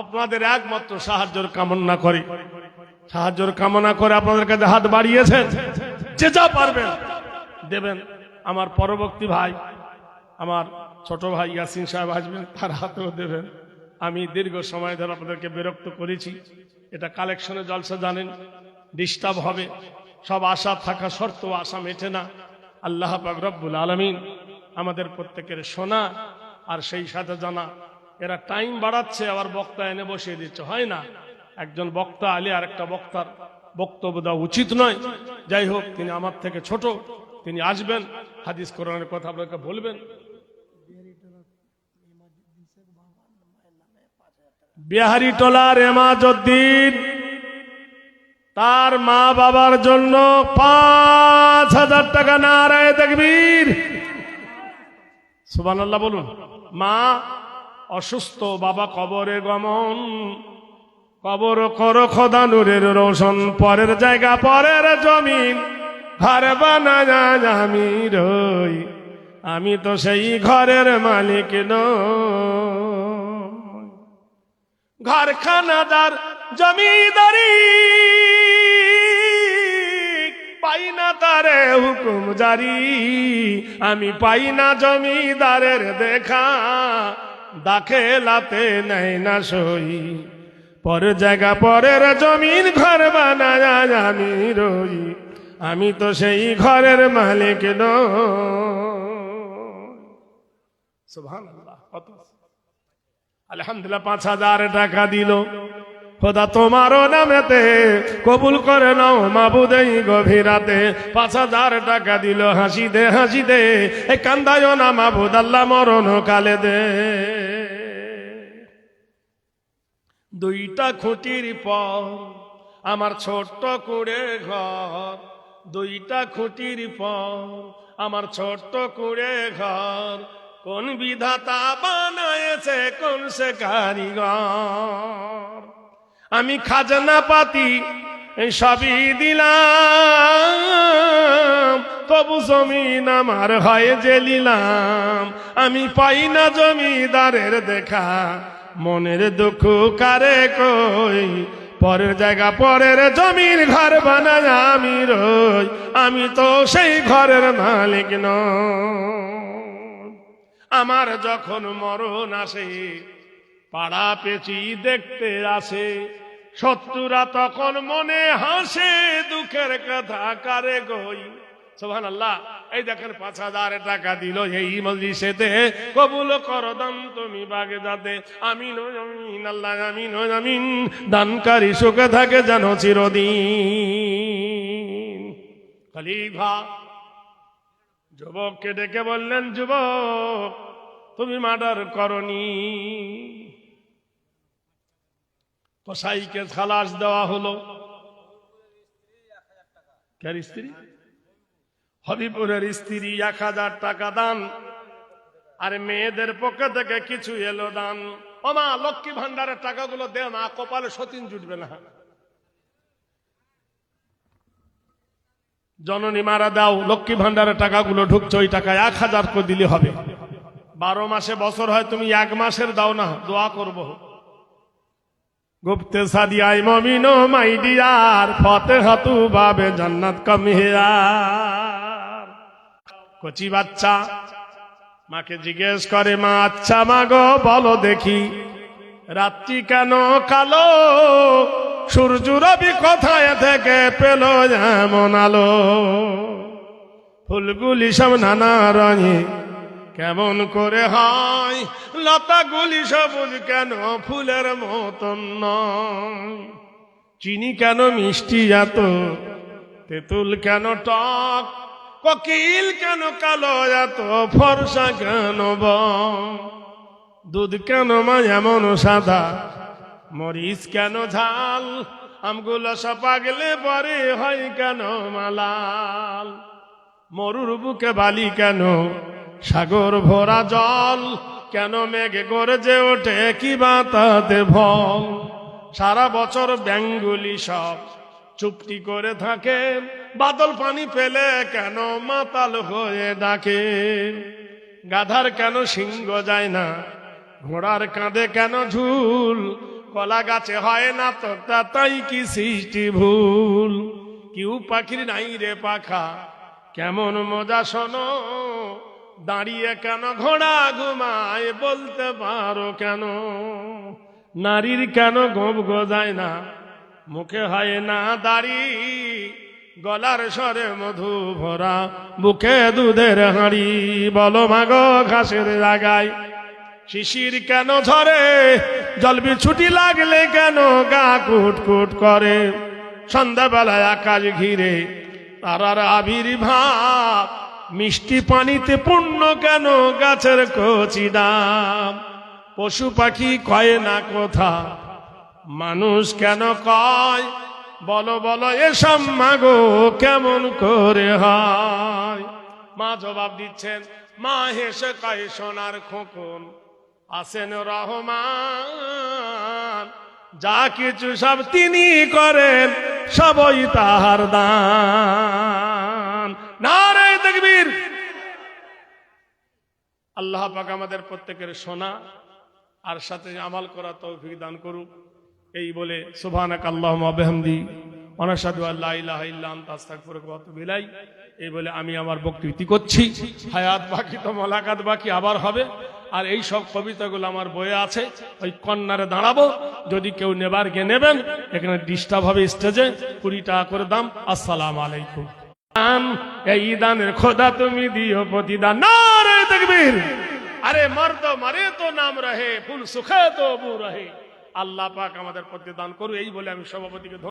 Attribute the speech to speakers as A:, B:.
A: আপনাদের একমাত্র সাহায্যের কামনা করি। সাহায্যের কামনা করে আপনাদের কাছে হাত বাড়িয়েছেন। যে যা পারবেন দেবেন। আমার পরবর্তী ভাই, আমার ছোট ভাই ইয়াসিন সাহেব আসবেন, তার হাতেও দেবেন। আমি দীর্ঘ সময় ধরে আপনাদেরকে বিরক্ত করেছি। এটা কালেকশনে জলসা জানেন, ডিস্টার্ব হবে। সব আশা থাকা সত্ত্বেও আশা মেটে না। আল্লাহ পাক রব্বুল আলমিন আমাদের প্রত্যেকের শোনা আর সেই সাথে জানা এরা টাইম বাড়াচ্ছে, আবার বক্তা এনে বসিয়ে দিচ্ছে। হয় না। একজন বক্তা আলে আর একটা বক্তার বক্তব্য দেওয়া উচিত নয়। যাই হোক, তিনি আমার থেকে ছোট, তিনি আসবেন, হাদিস কোরআনের কথা আপনাকে বলবেন। বিহারি টোলার এমাজউদ্দিন তার মা বাবার জন্য পাঁচ হাজার টাকা নারায় দেখবীর সুবহানাল্লাহ বলুন। মা অসুস্থ বাবা কবরে গমন, কবর কর খোদা নূরের রোশন, পরের জায়গা, পরের জমিন, ঘর বানা আমি রই, আমি তো সেই ঘরের মালিক নই। ঘরখানাদার জমিদারি, পাই না তারে হুকুম জারি, আমি পাই না জমিদারের দেখা দাখেলাতে নেই না সই। পরের জায়গা, পরের জমিন ঘর বানায় আমি রই। আমি তো সেই ঘরের মালিক কত আলহামদুলিল্লাহ, পাঁচ হাজার টাকা দিল। খোদা তোমারও নামেতে কবুল করে নাও মাবুদেই গভীরাতে পাঁচ হাজার টাকা দিল হাসি দে হাসি দে এ কান্দায় না মাবুদ, আল্লাহ মরণ কালে দে। দুইটা খুঁটির পর আমার ছোট্ট কুড়ে ঘর। দুইটা খুঁটির পর আমার ছোট্ট কুড়ে ঘর। কোন বিধাতা বানায়েছে, কোন সে কারিগর? আমি খাজনা পাতি সবই দিলাম। তবু জমিন আমার হয় জেলিলাম আমি পাই না জমিদারের দেখা। মনের দুঃখ কারে কই? পরের জায়গা, পরের জমির ঘর বানায় আমি রই। আমি তো সেই ঘরের মালিক নই। আমার যখন মরণ আসে পাড়া পেঁচি দেখতে আসে। শত্রুরা তখন মনে হাসে, দুঃখের কথা কারে গই। সোহান আল্লাহ এই দেখেন পাঁচ হাজার টাকা দিল এই মজলিসেতে। কবুল কর দান তুমি বাগে যাতে আমিন আমিন, আল্লাহ আমিন আমিন। দানকারী সুখে থাকে জানো চিরদিন। খলিফা, যুবককে ডেকে বললেন, যুবক, তুমি মার্ডার করনি। কসাইকে খালাস দেওয়া হলো। কার স্ত্রী? হবিপুরের স্ত্রী এক হাজার টাকা দান, আর মেয়েদের পক্ষ থেকে কিছু এলো দান। ও মা লক্ষ্মী ভান্ডারের টাকাগুলো দে মা কপালে সতীন জুটবে না। জননী মারা দাও, লক্ষ্মী ভান্ডারের টাকাগুলো ঢুকছে, ওই টাকা এক হাজার করে দিলে হবে। বারো মাসে বছর হয়, তুমি এক মাসের দাও না, দোয়া করব। গুপ্তে সাদিয়াই মমিনো মাই ডিয়ার ফতে হাতু বাবে জান্নাত কমিয়ার। কচি বাচ্চা, মাকে জিজ্ঞেস করে, মা আচ্ছা মা গো, বলো দেখি, রাত্রি কেন কালো? সূর্য রবি কোথায় থেকে পেল এমন আলো? ফুলগুলি সব নানা রঙে কেমন করে হয়? লতাগুলি সবুজ কেন? ফুলের মতন চিনি কেন মিষ্টি এত? তেঁতুল কেন টক? কোকিল কেন কালো এত? ফর্সা কেন বন দুধ কেন মা এমন সাদা? মরিচ কেন ঝাল? আমগুলো সপাগলে পরে হয় কেন মালাল? মরুর বুকে বালি কেন? সাগর ভরা জল, কেন মেঘে গরজে ওঠে কি বাতাতে ভল? সারা বছর ব্যাঙ্গুলি সব চুপটি করে থাকে, বাদল পানি পেলে কেন মাতাল হয়ে ডাকে? গাধার কেন সিংহ যায় না, ঘোড়ার কাঁধে কেন ঝুল? কলা গাছে হয় না তো, তাই কি সৃষ্টি ভুল? কিউ পাখির নাই রে পাখা, কেমন মজা শোনো? দাঁড়িয়ে কেন ঘোড়া ঘুমায় বলতে পারো কেন? নারীর কেন গোপ গজায় না? মুখে হয় না দাড়ি, গলার স্বরে মধু ভরা, বুকে দুধের হাঁড়ি, বলো মাগো ঘাসের জাগায় শিশির কেন ঝরে? জল ছুটি লাগলে কেন গা কুট কুট করে? সন্ধ্যাবেলায় আকাশ ঘিরে তারার আবির্ভাব মিষ্টি পানিতে পূর্ণ কেন গাছের কচি দাম? পশু পাখি কয় না কোথা? মানুষ কেন কয়? বলো বলো, এসব মাগো কেমন করে হয়? মা জবাব দিচ্ছেন, মা হেসে কয়, সোনার খোকন আসেন রহমান। যা কিছু সব তিনি করেন, সবই তাহার দান আল্লাহ পাক আমাদের প্রত্যেকের সোনা আর সাথে আমাল করা তৌফিক দান করুক। এই বলে এই বলে আমি আমার বক্তৃতি করছি। হায়াত বাকি তো মোলাকাত বাকি আবার হবে। আর এই সব কবিতাগুলো আমার বইয়ে আছে। ওই কন্যারে দাঁড়াবো। যদি কেউ নেবার গে নেবেন, এখানে ডিস্টার্ব হবে স্টেজে কুড়ি টাকা করে দাম। আসসালাম আলাইকুম। দান, এই দানের খোদা তুমি দিও প্রতিদান। না রে তকবীর। আরে মর্দ মারে তো নাম রহে ফুল সুখে তো বু রহে। আল্লাহ পাক আমাদের প্রতিদান করু এই বলে আমি সভাপতিকে